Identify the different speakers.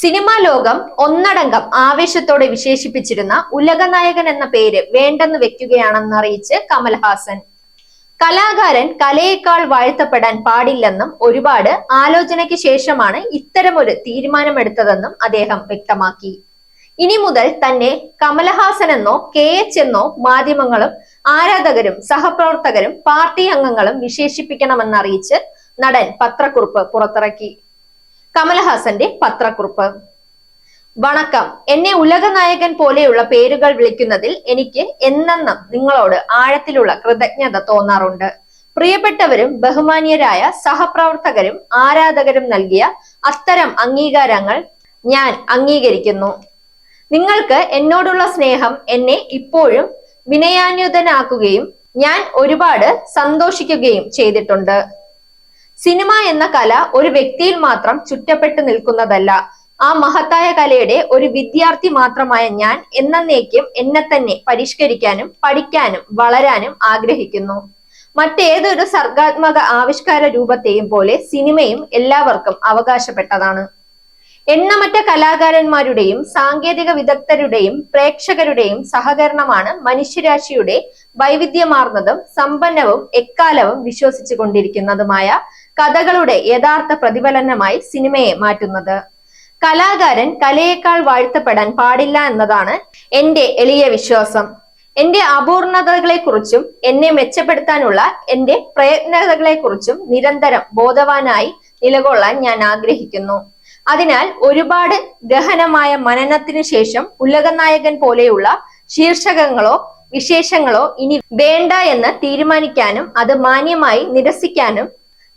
Speaker 1: Cinema ലോകം ഒന്നടങ്കം ആവേശത്തോടെ വിശേഷിപ്പിച്ചിരുന്ന ഉലകനായകൻ എന്ന പേര് വേണ്ടെന്ന് വെക്കുകയാണെന്ന് അറിയിച്ച് കമൽഹാസൻ. കലാകാരൻ കലയേക്കാൾ വാഴ്ത്തപ്പെടാൻ പാടില്ലെന്നും ഒരുപാട് ആലോചനയ്ക്ക് ശേഷമാണ് ഇത്തരമൊരു തീരുമാനമെടുത്തതെന്നും അദ്ദേഹം വ്യക്തമാക്കി. ഇനി മുതൽ തന്നെ കമലഹാസൻ എന്നോ കെ എച്ച് എന്നോ മാധ്യമങ്ങളും ആരാധകരും സഹപ്രവർത്തകരും പാർട്ടി അംഗങ്ങളും വിശേഷിപ്പിക്കണമെന്നറിയിച്ച് നടൻ പത്രക്കുറിപ്പ് പുറത്തിറക്കി. കമലഹാസന്റെ പത്രക്കുറിപ്പ്. വണക്കം. എന്നെ ഉലകനായകൻ പോലെയുള്ള പേരുകൾ വിളിക്കുന്നതിൽ എനിക്ക് എന്നെന്നും നിങ്ങളോട് ആഴത്തിലുള്ള കൃതജ്ഞത തോന്നാറുണ്ട്. പ്രിയപ്പെട്ടവരും ബഹുമാന്യരായ സഹപ്രവർത്തകരും ആരാധകരും നൽകിയ അത്തരം അംഗീകാരങ്ങൾ ഞാൻ അംഗീകരിക്കുന്നു. നിങ്ങൾക്ക് എന്നോടുള്ള സ്നേഹം എന്നെ ഇപ്പോഴും വിനയാന്യുതനാക്കുകയും ഞാൻ ഒരുപാട് സന്തോഷിക്കുകയും ചെയ്തിട്ടുണ്ട്. സിനിമ എന്ന കല ഒരു വ്യക്തിയിൽ മാത്രം ചുറ്റപ്പെട്ടു നിൽക്കുന്നതല്ല. ആ മഹത്തായ കലയുടെ ഒരു വിദ്യാർത്ഥി മാത്രമായ ഞാൻ എന്നേക്കും എന്നെ തന്നെ പരിഷ്കരിക്കാനും പഠിക്കാനും വളരാനും ആഗ്രഹിക്കുന്നു. മറ്റേതൊരു സർഗാത്മക ആവിഷ്കാര രൂപത്തെയും പോലെ സിനിമയും എല്ലാവർക്കും അവകാശപ്പെട്ടതാണ്. എണ്ണമറ്റ കലാകാരന്മാരുടെയും സാങ്കേതിക വിദഗ്ധരുടെയും പ്രേക്ഷകരുടെയും സഹകരണമാണ് മനുഷ്യരാശിയുടെ വൈവിധ്യമാർന്നതും സമ്പന്നവും എക്കാലവും വിശ്വസിച്ചു കൊണ്ടിരിക്കുന്നതുമായ കഥകളുടെ യഥാർത്ഥ പ്രതിഫലനമായി സിനിമയെ മാറ്റുന്നത്. കലാകാരൻ കലയേക്കാൾ വാഴ്ത്തപ്പെടാൻ പാടില്ല എന്നതാണ് എന്റെ എളിയ വിശ്വാസം. എന്റെ അപൂർണതകളെക്കുറിച്ചും എന്നെ മെച്ചപ്പെടുത്താനുള്ള എന്റെ പ്രയത്നതകളെക്കുറിച്ചും നിരന്തരം ബോധവാനായി നിലകൊള്ളാൻ ഞാൻ ആഗ്രഹിക്കുന്നു. അതിനാൽ ഒരുപാട് ഗഹനമായ മനനത്തിനു ശേഷം ഉലകനായകൻ പോലെയുള്ള ശീർഷകങ്ങളോ വിശേഷങ്ങളോ ഇനി വേണ്ട എന്ന് തീരുമാനിക്കാനും അത് മാന്യമായി നിരസിക്കാനും